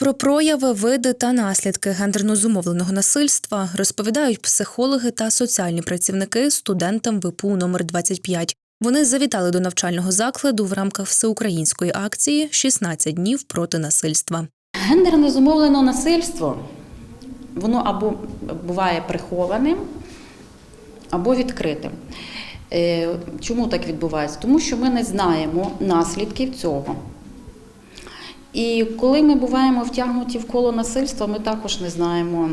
Про прояви, види та наслідки гендерно зумовленого насильства розповідають психологи та соціальні працівники студентам ВПУ номер 25 Вони завітали до навчального закладу в рамках всеукраїнської акції «16 днів проти насильства. Гендерне зумовлене насильство, воно або буває прихованим, або відкритим. Е, Чому так відбувається? Тому що ми не знаємо наслідків цього. І коли ми буваємо втягнуті в коло насильства, ми також не знаємо,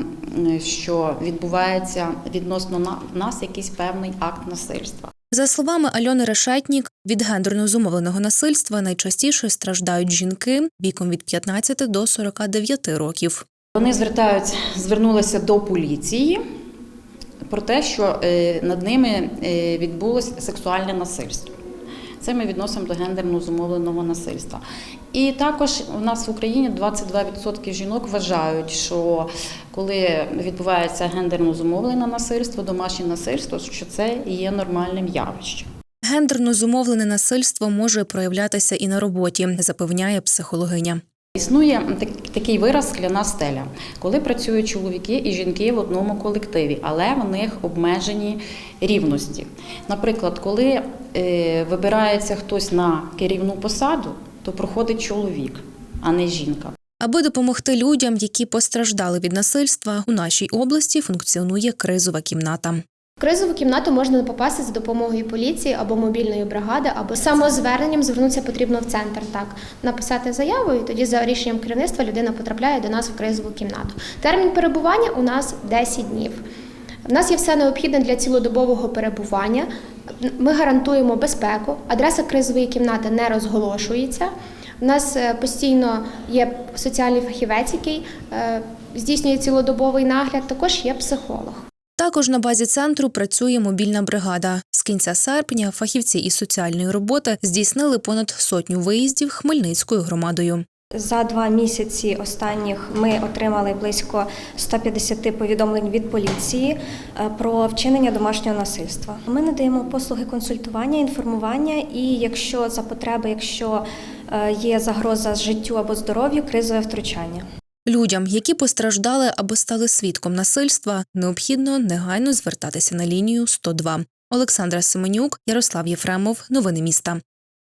що відбувається відносно на- нас якийсь певний акт насильства. За словами Альони Решетнік, від гендерно зумовленого насильства найчастіше страждають жінки віком від 15 до 49 років. Вони звертаються, звернулися до поліції про те, що е, над ними е, відбулось сексуальне насильство. Це ми відносимо до гендерно зумовленого насильства. І також у нас в Україні 22% жінок вважають, що коли відбувається гендерно зумовлене насильство, домашнє насильство, що це є нормальним явищем. Гендерно зумовлене насильство може проявлятися і на роботі, запевняє психологиня. Існує так- такий вираз скляна стеля, коли працюють чоловіки і жінки в одному колективі, але в них обмежені рівності. Наприклад, коли е, вибирається хтось на керівну посаду, то проходить чоловік, а не жінка. Аби допомогти людям, які постраждали від насильства, у нашій області функціонує кризова кімната. Кризову кімнату можна попасти за допомогою поліції або мобільної бригади, або самозверненням звернутися потрібно в центр. Так написати заяву, і тоді за рішенням керівництва людина потрапляє до нас в кризову кімнату. Термін перебування у нас 10 днів. У нас є все необхідне для цілодобового перебування. Ми гарантуємо безпеку. Адреса кризової кімнати не розголошується. У нас е, постійно є соціальний фахівець, який е, здійснює цілодобовий нагляд. Також є психолог. Також на базі центру працює мобільна бригада. З кінця серпня фахівці із соціальної роботи здійснили понад сотню виїздів Хмельницькою громадою. За два місяці останніх ми отримали близько 150 повідомлень від поліції е, про вчинення домашнього насильства. Ми надаємо послуги консультування, інформування, і якщо за потреби, якщо е, є загроза життю або здоров'ю, кризове втручання. Людям, які постраждали або стали свідком насильства, необхідно негайно звертатися на лінію 102. Олександра Семенюк, Ярослав Єфремов. Новини міста.